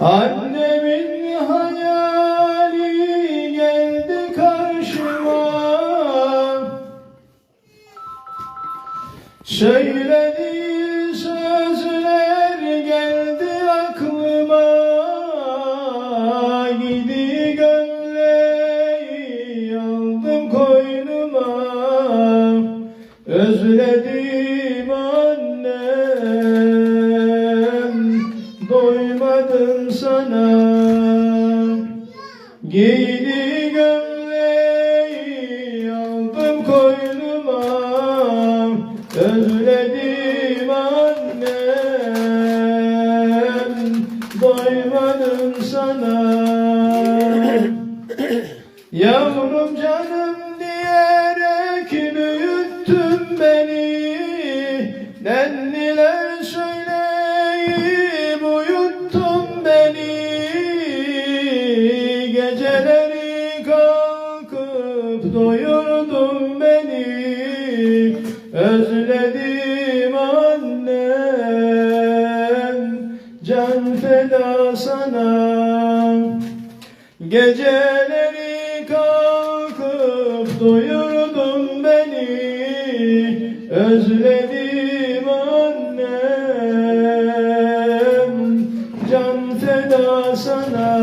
Annemin hayali geldi karşıma. Söylediği sana. Giydi gömleği aldım koynuma. Özledim annem Doymadım sana. Yavrum canım kalkıp doyurdun beni. Özledim annem Can feda sana. Geceleri kalkıp doyurdun beni. Özledim annem Can feda sana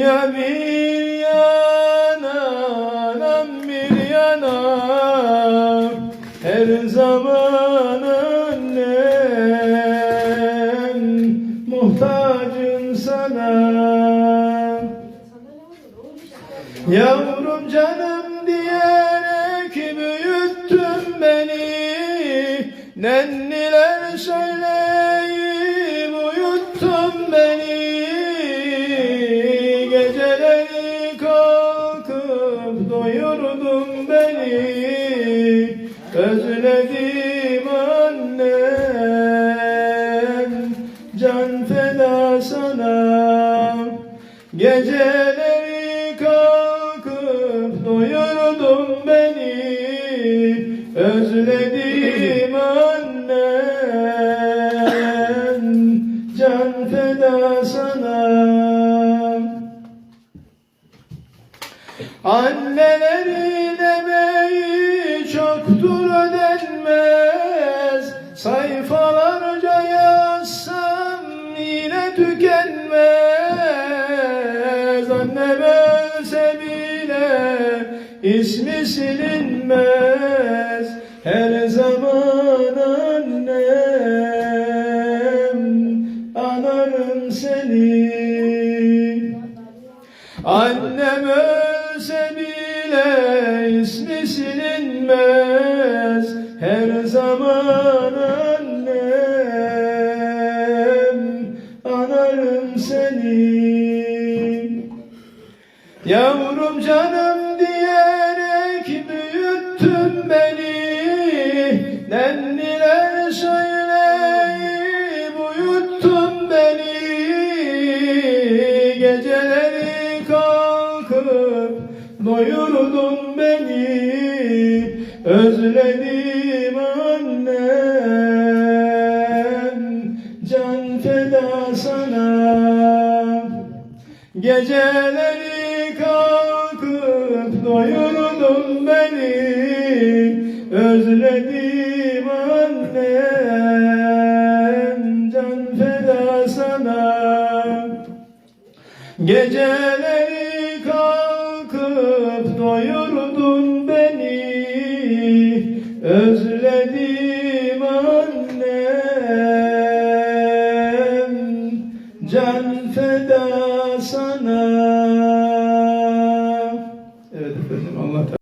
Dünya bir yana, anam bir yana Her zaman annem Muhtacım sana. Yavrum canım diyerek büyüttün beni. Nenniler söyleyip Özledim annem Can feda sana. Geceleri kalkıp doyurdun beni. Özledim annem Can feda sana. Anneleri demeyi bile ismi silinmez. Her zaman annem anarım seni. Annem ölse bile ismi silinmez. Her zaman Yavrum canım diyerek büyüttün beni. Nenniler söyleyip uyuttun beni. Geceleri kalkıp doyurdun beni. Özledim annem. Can feda sana. Geceleri kalkıp doyurdun beni. Özledim annem can feda sana. Geceleri kalkıp doyurdun beni. Özledim annem Can feda sana.